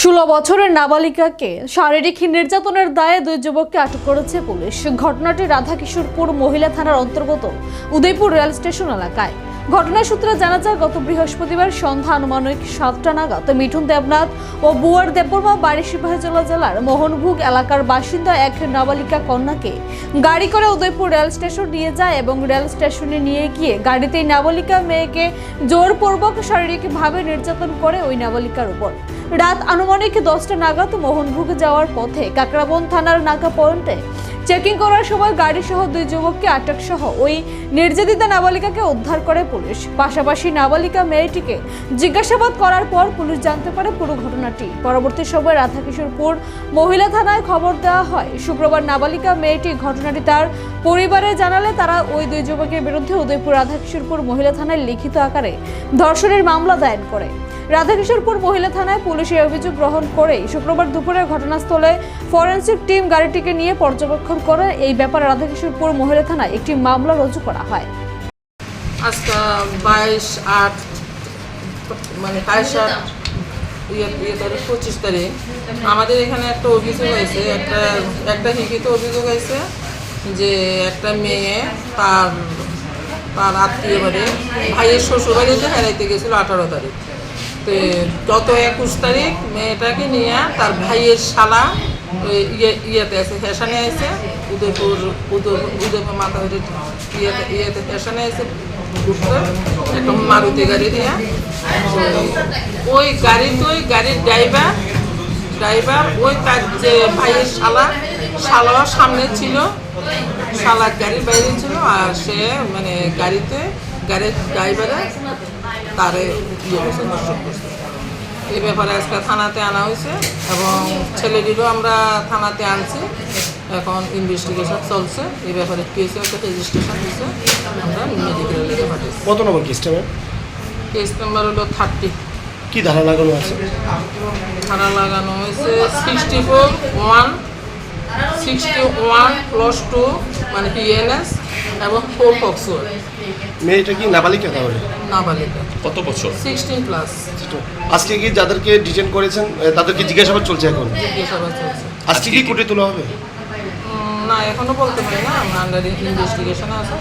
ষোলো বছরের নাবালিকাকে শারীরিক নির্যাতনের দায়ে দুই যুবককে আটক করেছে পুলিশ। ঘটনাটি রাধাকিশোরপুর মহিলা থানার অন্তর্গত উদয়পুর রেল স্টেশন এলাকায়। ঘটনার সূত্রে জানা যায়, গত বৃহস্পতিবার সন্ধ্যা আনুমানিক সাতটা নাগাদ মিঠুন দেবনাথ ও বুয়ার দেববর্মা বাড়ি সিপাহীজলা জেলার মোহনভোগ এলাকার বাসিন্দা এক নাবালিকা কন্যাকে গাড়ি করে উদয়পুর রেল স্টেশন নিয়ে যায় এবং রেল স্টেশনে নিয়ে গিয়ে গাড়িতেই নাবালিকা মেয়েকে জোরপূর্বক শারীরিকভাবে নির্যাতন করে ওই নাবালিকার উপর। রাত আনুমানিক দশটা নাগাদ মোহনভোগ যাওয়ার পথে কাকরাবন থানার নাকা পয়েন্টে চেকিং করার সময় গাড়ি সহ দুই যুবককে আটক সহ ওই নির্যাতিতা নাবালিকাকে উদ্ধার করে পুলিশ। পাশাপাশি নাবালিকা মেয়েটিকে জিজ্ঞাসাবাদ করার পর পুলিশ জানতে পারে পুরো ঘটনাটি। পরবর্তী সময় রাধাকিশোরপুর মহিলা থানায় খবর দেওয়া হয়, শুক্রবার নাবালিকা মেয়েটি ঘটনাটি তার পরিবারে জানালে তারা ওই দুই যুবকের বিরুদ্ধে উদয়পুর রাধাকিশোরপুর মহিলা থানায় লিখিত আকারে ধর্ষণের মামলা দায়ের করে। রাধাকিশোরপুর মহিলা থানায় পুলিশ এই অভিযোগ গ্রহণ করে শুক্রবার দুপুরে ঘটনাস্থলে ফরেনসিক টিম গাড়িটিকে নিয়ে পর্যবেক্ষণ করে এই ব্যাপারে রাধাকিশোরপুর মহিলা থানায় একটি মামলা রুজু করা হয়। আজকে বাইশ আট মানে বাইশ আট ইয়ে ইয়ে তারিখ, পঁচিশ তারিখ। আমাদের এখানে একটা অভিযোগ হয়েছে, একটা একটা লিখিত অভিযোগ হয়েছে যে একটা মেয়ে তার তার আত্মীয় বাড়ি, ভাইয়ের শ্বশুর বাড়িতে হারাইতে গেছিল আঠারো তারিখ। তো গত একুশ তারিখ মেয়েটাকে নিয়ে তার ভাইয়ের শালা ইয়ে ইয়েতে আছে, ফ্যাশনে আছে, উদয়পুর উদয় উদয়পুর মাথা ইয়েতে ইয়েতে ফ্যাশনে আছে একটা মারুতি গাড়ি দিয়ে ওই গাড়িতে ওই গাড়ির ড্রাইভার ড্রাইভার, ওই তার যে ভাইয়ের শালা শালাও সামনে ছিল, শালার গাড়ির বাইরে ছিল, আর সে মানে গাড়িতে গাড়ির ড্রাইভারে তারে ইয়ে করছে দর্শক করছে। এই ব্যাপারে আজকে থানাতে আনা হয়েছে এবং ছেলেটিরও আমরা থানাতে আনছি। এখন ইনভেস্টিগেশন চলছে। এই ব্যাপারে কেসে একটা রেজিস্ট্রেশন হয়েছে। আমরা মেডিকেলে পাঠিয়েছি। কত নম্বর কেসটা কেস নাম্বার হলো থার্টি কি ধারা লাগানো আছে? ধারা লাগানো হয়েছে sixty four one sixty one plus two মানে পিএনএস এবং ফোর ফক্সো মেয়েটা কি নাবালিকা তাহলে? নাবালিকা। কত বছর? সিক্সটিন প্লাস আজকে কি যাদেরকে ডিটেন করেছেন তাদেরকে জিজ্ঞাসাবাদ চলছে এখন? জিজ্ঞাসাবাদ চলছে। আজকে কি কোর্টে তোলা হবে? না এখনও বলতে পারি না। আমরা আন্ডার ইনভেস্টিগেশন আছে